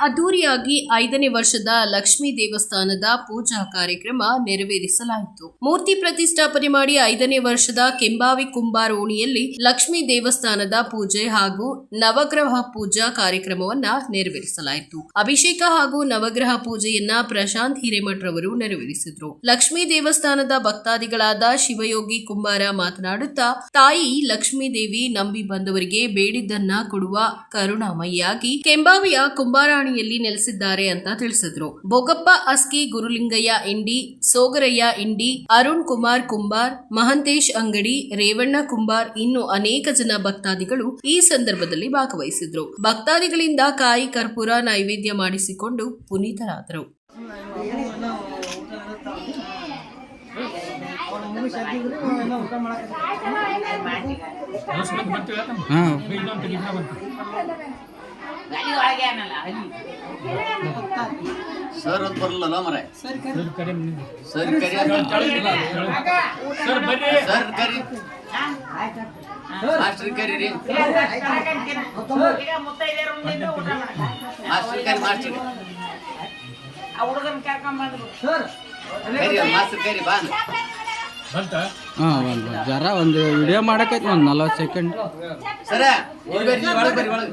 ಅದ್ದೂರಿಯಾಗಿ ಐದನೇ ವರ್ಷದ ಲಕ್ಷ್ಮೀ ದೇವಸ್ಥಾನದ ಪೂಜಾ ಕಾರ್ಯಕ್ರಮ ನೆರವೇರಿಸಲಾಯಿತು. ಮೂರ್ತಿ ಪ್ರತಿಷ್ಠಾಪನೆ ಮಾಡಿ ಐದನೇ ವರ್ಷದ ಕೆಂಬಾವಿ ಕುಂಬಾರ ಓಣಿಯಲ್ಲಿ ಲಕ್ಷ್ಮೀ ದೇವಸ್ಥಾನದ ಪೂಜೆ ಹಾಗೂ ನವಗ್ರಹ ಪೂಜಾ ಕಾರ್ಯಕ್ರಮವನ್ನ ನೆರವೇರಿಸಲಾಯಿತು. ಅಭಿಷೇಕ ಹಾಗೂ ನವಗ್ರಹ ಪೂಜೆಯನ್ನ ಪ್ರಶಾಂತ್ ಹಿರೇಮಠ್ ರವರು ನೆರವೇರಿಸಿದ್ರು. ಲಕ್ಷ್ಮೀ ದೇವಸ್ಥಾನದ ಭಕ್ತಾದಿಗಳಾದ ಶಿವಯೋಗಿ ಕುಂಬಾರ ಮಾತನಾಡುತ್ತಾ, ತಾಯಿ ಲಕ್ಷ್ಮೀ ದೇವಿ ನಂಬಿ ಬಂದವರಿಗೆ ಬೇಡಿದ್ದನ್ನ ಕೊಡುವ ಕರುಣಾಮಯಿಯಾಗಿ ಕೆಂಬಾವಿಯ ಕುಂಬಾರಾಣಿಯಲ್ಲಿ ನೆಲೆಸಿದ್ದಾರೆ ಅಂತ ತಿಳಿಸಿದ್ರು. ಬೋಗಪ್ಪ, ಅಸ್ಕಿ, ಗುರುಲಿಂಗಯ್ಯ, ಇಂಡಿ, ಸೋಗರಯ್ಯ, ಇಂಡಿ, ಅರುಣ್ ಕುಮಾರ್ ಕುಂಬಾರ್, ಮಹಂತೇಶ್ ಅಂಗಡಿ, ರೇವಣ್ಣ ಕುಂಬಾರ್ ಇನ್ನು ಅನೇಕ ಜನ ಭಕ್ತಾದಿಗಳು ಈ ಸಂದರ್ಭದಲ್ಲಿ ಭಾಗವಹಿಸಿದ್ರು. ಭಕ್ತಾದಿಗಳಿಂದ ಕಾಯಿ ಕರ್ಪೂರ ನೈವೇದ್ಯ ಮಾಡಿಸಿಕೊಂಡು ಪುನೀತರಾದರು. ಸರ್ ಅಂತ ಬರಲ್ಲ ಮರೆ ಸರ್ ಕರಿ. ಸರ್ ಕರಿ ಸರ್ ಕರಿ ರೀ ಈಗ ಮುತ್ತೈದೆಯರು ಮುಂದಿಂದ ಊಟ ಮಾಡಕ ಮಾಸ್ಟರ್ ಕರಿ ಮಾಸ್ಟರ್ ಆ ಹುಡುಗನ ಕರ್ಕೊಂಬಂದ್ರು ಕರಿ ಮಾಸ್ಟರ್ ಕರಿ ಬಾ. ಹಾಂ ಒಂದು ಜರ ಒಂದು ವಿಡಿಯೋ ಮಾಡಕೈತಿ ಒಂದು ನಲ್ವತ್ತು ಸೆಕೆಂಡ್ ಸರ ಒಳಗೆ ಬರ್ರಿ ಒಳಗೆ.